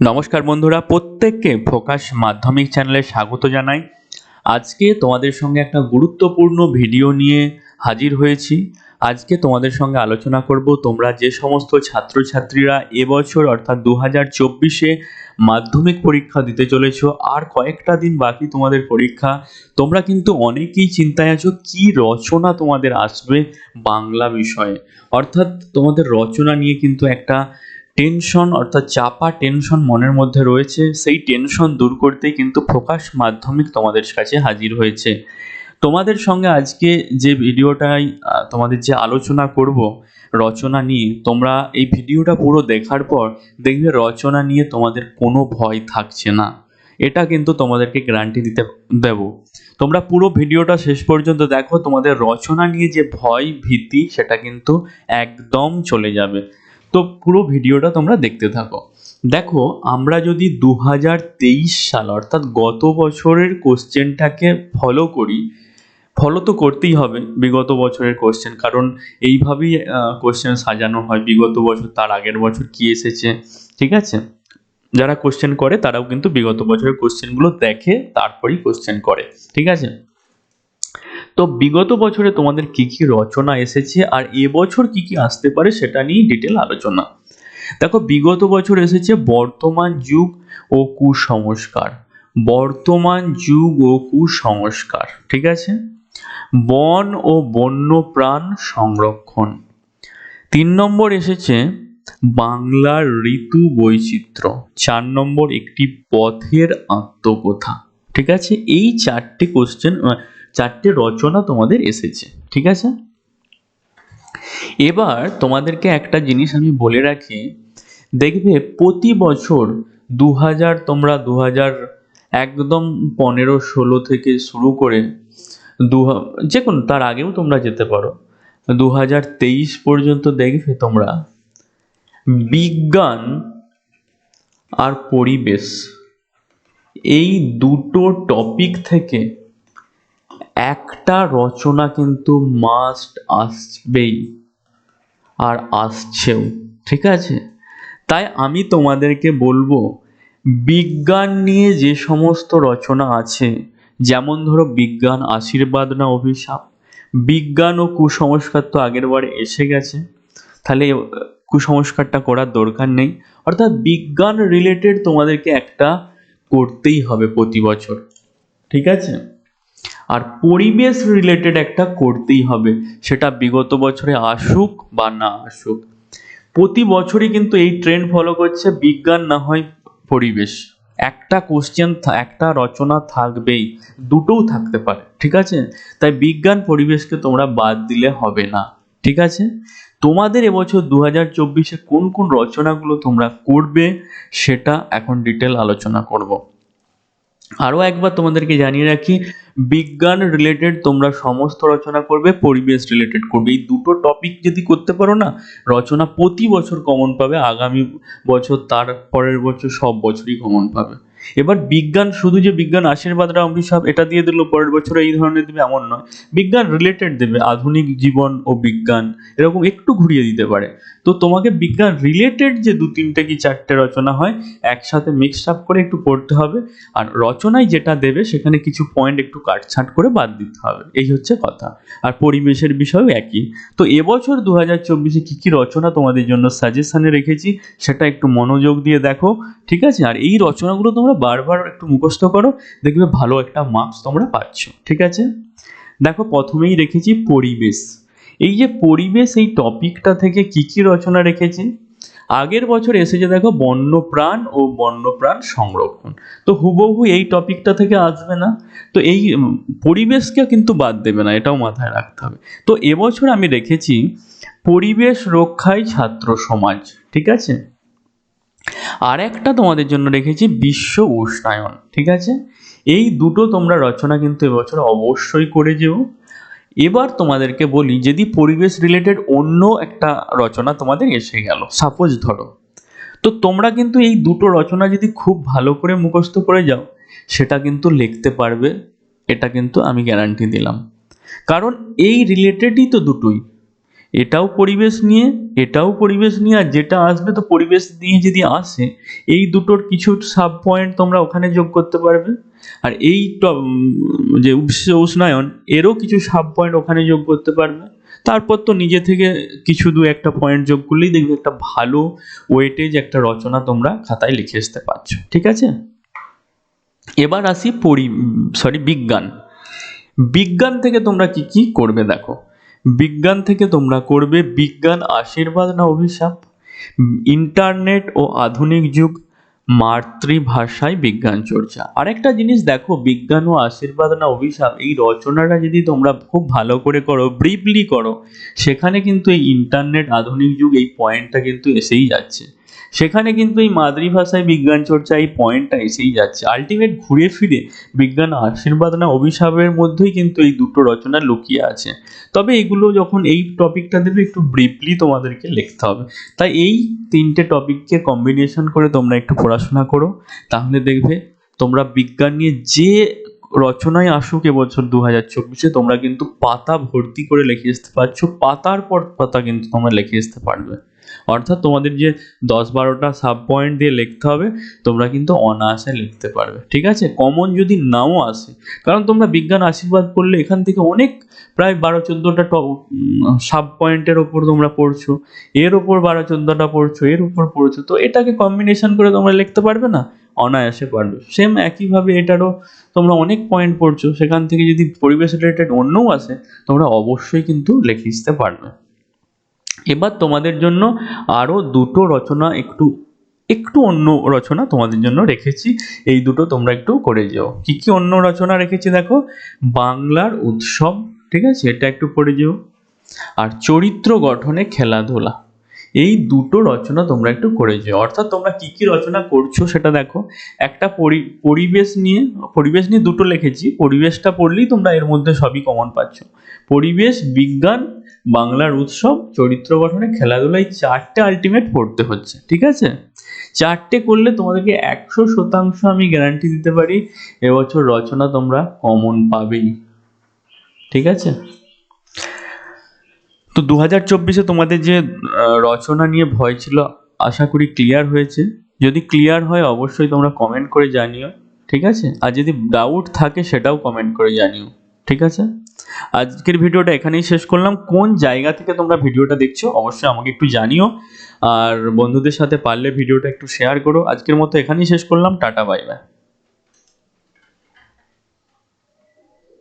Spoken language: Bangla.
নমস্কার বন্ধুরা, প্রত্যেককে ফোকাস মাধ্যমিক চ্যানেলে স্বাগত জানাই। আজকে তোমাদের সঙ্গে একটা গুরুত্বপূর্ণ ভিডিও নিয়ে হাজির হয়েছি। আজকে তোমাদের সঙ্গে আলোচনা করব তোমরা যে সমস্ত ছাত্রছাত্রীরা এবছর অর্থাৎ দু হাজার চব্বিশে মাধ্যমিক পরীক্ষা দিতে চলেছো, আর কয়েকটা দিন বাকি তোমাদের পরীক্ষা। তোমরা কিন্তু অনেকেই চিন্তায় আছো, কি রচনা তোমাদের আসবে বাংলা বিষয়ে? অর্থাৎ তোমাদের রচনা নিয়ে কিন্তু একটা টেনশন অর্থাৎ চাপা টেনশন মনের মধ্যে রয়েছে, সেই টেনশন দূর করতেই কিন্তু ফোকাস মাধ্যমিক তোমাদের কাছে হাজির হয়েছে। তোমাদের সঙ্গে আজকে যে ভিডিওটাই তোমাদের যে আলোচনা করব, রচনা নিয়ে, তোমরা এই ভিডিওটা পুরো দেখার পর দেখবে রচনা নিয়ে তোমাদের কোনো ভয় থাকছে না। এটা কিন্তু তোমাদেরকে গ্যারান্টি দিতে দেব। তোমরা পুরো ভিডিওটা শেষ পর্যন্ত দেখো, তোমাদের রচনা নিয়ে যে ভয় ভীতি, সেটা কিন্তু একদম চলে যাবে। তো পুরো ভিডিওটা তোমরা দেখতে থাকো। দেখো, আমরা যদি দু হাজার তেইশ সাল, অর্থাৎ গত বছরের কোশ্চেনটাকে ফলো করি ফলো তো করতেই হবে বিগত বছরের কোশ্চেন কারণ এইভাবেই কোশ্চেন সাজানো হয়। বিগত বছর, তার আগের বছর কি এসেছে, ঠিক আছে? যারা কোশ্চেন করে, তারাও কিন্তু বিগত বছরের কোশ্চেনগুলো দেখে, তারপরেই কোশ্চেন করে, ঠিক আছে? তো বিগত বছরে তোমাদের কি কি রচনা এসেছে আর এবছর কি কি আসতে পারে সেটা নিয়ে ডিটেল আলোচনা। দেখো, বিগত বছর এসেছে বর্তমান যুগ ও কুসংস্কার। বর্তমান যুগ ও কুসংস্কার, ঠিক আছে? বন ও বন্য প্রাণ সংরক্ষণ। তিন নম্বর এসেছে বাংলার ঋতু বৈচিত্র্য। চার নম্বর একটি পথের আত্মকথা, ঠিক আছে? এই চারটি কোশ্চেন চারটে রচনা তোমাদের এসেছে, ঠিক আছে? এবার তোমাদেরকে একটা জিনিস আমি বলে রাখি, দেখবে প্রতি বছর দু হাজার তোমরা দু হাজার একদম পনেরো ষোলো থেকে শুরু করে দু যে কোনো তার আগেও তোমরা যেতে পারো। দু হাজার তেইশ পর্যন্ত দেখবে তোমরা বিজ্ঞান আর পরিবেশ, এই দুটো টপিক থেকে একটা রচনা কিন্তু মাস্ট আসবেই আর আসছেও, ঠিক আছে? তাই আমি তোমাদেরকে বলব, বিজ্ঞান নিয়ে যে সমস্ত রচনা আছে, যেমন ধরো বিজ্ঞান আশীর্বাদ না অভিশাপ, বিজ্ঞান ও কুসংস্কার তো আগের বারে এসে গেছে, তাহলে কুসংস্কারটা করার দরকার নেই। অর্থাৎ বিজ্ঞান রিলেটেড তোমাদেরকে একটা করতেই হবে প্রতি বছর, ঠিক আছে? আর পরিবেশ রিলেটেড একটা করতেই হবে। সেটা বিগত বছরে আসুক বা না আসুক। প্রতি বছরই কিন্তু এই ট্রেন্ড ফলো করছে বিজ্ঞান না হয় পরিবেশ। একটা কোশ্চেন একটা রচনা থাকবেই। দুটোও থাকতে পারে, ঠিক আছে? তাই বিজ্ঞান পরিবেশকে তোমরা বাদ দিলে হবে না, ঠিক আছে? তোমাদের এবছর দু হাজার চব্বিশে কোন কোন রচনাগুলো তোমরা করবে, সেটা এখন ডিটেল আলোচনা করব। আরও একবার তোমাদেরকে জানিয়ে রাখি, বিজ্ঞান রিলেটেড তোমরা সমস্ত রচনা করবে, পরিবেশ রিলেটেড করবে। এই দুটো টপিক যদি করতে পারো না, রচনা প্রতি বছর কমন পাবে, আগামী বছর তার পরের বছর সব বছরই কমন পাবে। এবার বিজ্ঞান, শুধু যে বিজ্ঞান, আশীর্বাদ, রাম, অভিশাপ, এটা দিয়ে দিল পরের বছর এই ধরনের দেবে, এমন নয়। বিজ্ঞান রিলেটেড দেবে, আধুনিক জীবন ও বিজ্ঞান, এরকম একটু ঘুরিয়ে দিতে পারে। তো তোমাকে বিজ্ঞান রিলেটেড যে দু তিনটে কি চারটে রচনা হয়, একসাথে মিক্সড আপ করে একটু পড়তে হবে, আর রচনায় যেটা দেবে, সেখানে কিছু পয়েন্ট একটু কাটছাঁট করে বাদ দিতে হবে, এই হচ্ছে কথা। আর পরিবেশের বিষয়েও একই। তো এবছর দু হাজার চব্বিশে কী কী রচনা তোমাদের জন্য সাজেশানে রেখেছি, সেটা একটু মনোযোগ দিয়ে দেখো, ঠিক আছে? আর এই রচনাগুলো তোমরা বারবার একটু মুখস্থ করো, দেখবে ভালো একটা মার্কস তোমরা পাচ্ছ, ঠিক আছে? দেখো, প্রথমেই রেখেছি পরিবেশ। এই যে পরিবেশ, এই টপিকটা থেকে কি কি রচনা রেখেছি? আগের বছর এসেছে দেখো, বন্যপ্রাণ ও বন্যপ্রাণ সংরক্ষণ। তো হুবহু এই টপিকটা থেকে আসবে না। তো এই পরিবেশকে কিন্তু বাদ দেবে না, এটাও মাথায় রাখতে হবে। তো এবছর আমি রেখেছি, পরিবেশ রক্ষায় ছাত্র সমাজ, ঠিক আছে? আর একটা তোমাদের জন্য রেখেছি বিশ্ব উষ্ণায়ন, ঠিক আছে? এই দুটো তোমরা রচনা কিন্তু এবছর অবশ্যই করে যেও। এবার তোমাদেরকে বলি, যদি পরিবেশ রিলেটেড অন্য একটা রচনা তোমাদের এসে গেল সাপোজ ধরো। তো তোমরা কিন্তু এই দুটো রচনা যদি খুব ভালো করে মুখস্থ করে যাও, সেটা কিন্তু লিখতে পারবে, এটা কিন্তু আমি গ্যারান্টি দিলাম। কারণ এই রিলেটেডই তো দুটোই। এটাও পরিবেশ নিয়ে, এটাও পরিবেশ নিয়ে, আর যেটা আসবে তো পরিবেশ নিয়ে যদি আসে, এই দুটোর কিছু সাব পয়েন্ট তোমরা ওখানে যোগ করতে পারবে। আর এই যে উষ্ণ উষ্ণায়ন, এরও কিছু সাব পয়েন্ট ওখানে যোগ করতে পারবে। তারপর তো নিজে থেকে কিছু দু একটা পয়েন্ট যোগ করলেই দেখবে একটা ভালো ওয়েটেজ একটা রচনা তোমরা খাতায় লিখে আসতে পারছ। ঠিক আছে? এবার আসি পরি সরি বিজ্ঞান। বিজ্ঞান থেকে তোমরা কি কি করবে দেখো। বিজ্ঞান থেকে তোমরা করবে বিজ্ঞান, আশীর্বাদ না অভিশাপ। ইন্টারনেট ও আধুনিক যুগ, মাতৃভাষায় বিজ্ঞান চর্চা। আরেকটা জিনিস দেখো, বিজ্ঞান ও আশীর্বাদ না অভিশাপ, এই রচনাটা যদি তোমরা খুব ভালো করে করো ব্রিফলি করো, সেখানে কিন্তু এই ইন্টারনেট, আধুনিক যুগ, এই পয়েন্টটা কিন্তু এসেই যাচ্ছে। সেখানে কিন্তু এই মাতৃভাষায় বিজ্ঞান চর্চা এই পয়েন্টটা এসেই যাচ্ছে। আলটিমেট ঘুরে ফিরে বিজ্ঞান আশীর্বাদ না, অভিশাপের মধ্যেই কিন্তু এই দুটো রচনা লুকিয়ে আছে। তবে এগুলো যখন এই টপিকটা দেবে, একটু ব্রিফলি তোমাদেরকে লিখতে হবে। তাই এই তিনটে টপিককে কম্বিনেশন করে তোমরা একটু পড়াশোনা করো। তাহলে দেখবে তোমরা বিজ্ঞান নিয়ে যে রচনায় আসুক এবছর দু হাজার চব্বিশে, তোমরা কিন্তু পাতা ভর্তি করে লিখে আসতে পারছ। পাতার পর পাতা কিন্তু তোমরা লিখে আসতে পারবে। অর্থাৎ তোমাদের যে দশ বারোটা সাব পয়েন্ট দিয়ে লিখতে হবে, তোমরা কিন্তু অনায়াসে লিখতে পারবে, ঠিক আছে? কমন যদি নাও আসে, কারণ তোমরা বিজ্ঞান আশীর্বাদ পড়লে এখান থেকে অনেক প্রায় বারো চোদ্দোটা সাব পয়েন্টের ওপর তোমরা পড়ছো, এর ওপর বারো চোদ্দোটা পড়ছো, এর উপর পড়ছো, তো এটাকে কম্বিনেশন করে তোমরা লিখতে পারবে না? অনায়াসে পারবে। সেম একইভাবে এটারও তোমরা অনেক পয়েন্ট পড়ছো, সেখান থেকে যদি পরিবেশ রিলেটেড অন্যও আসে, তোমরা অবশ্যই কিন্তু লিখে আসতে পারবে। এবার তোমাদের জন্য আরও দুটো রচনা একটু একটু অন্য রচনা তোমাদের জন্য রেখেছি। এই দুটো তোমরা একটু করে যাও। কি কি অন্য রচনা রেখেছি দেখো? বাংলার উৎসব, ঠিক আছে? এটা একটু পড়ে যেও। আর চরিত্র গঠনে খেলাধুলা। এই দুটো রচনা তোমরা একটু করে অর্থাৎ তোমরা কি কি রচনা করছ সেটা দেখো। একটা পরি, পরিবেশ নিয়ে পরিবেশ নিয়ে দুটো লিখেছি। পরিবেশটা পড়লেই তোমরা এর মধ্যে সবই কমন পাচ্ছ। পরিবেশ, বিজ্ঞান, বাংলার উৎসব, চরিত্র গঠনে খেলাধুলা এই চারটে আলটিমেট পড়তে হচ্ছে, ঠিক আছে? চারটে করলে তোমাদেরকে একশো শতাংশ আমি গ্যারান্টি দিতে পারি, এবছর রচনা তোমরা কমন পাবেই, ঠিক আছে? তো দু হাজার চব্বিশে তোমাদের যে রচনা নিয়ে ভয় ছিল, আশা করি ক্লিয়ার হয়েছে। যদি ক্লিয়ার হয়, অবশ্যই তোমরা কমেন্ট করে জানিও, ঠিক আছে? আর যদি ডাউট থাকে, সেটাও কমেন্ট করে জানিও, ঠিক আছে? আজকের ভিডিওটা এখানেই শেষ করলাম। কোন জায়গা থেকে তোমরা ভিডিওটা দেখছ, অবশ্যই আমাকে একটু জানিও। আর বন্ধুদের সাথে পারলে ভিডিওটা একটু শেয়ার করো। আজকের মতো এখানেই শেষ করলাম। Tata bye bye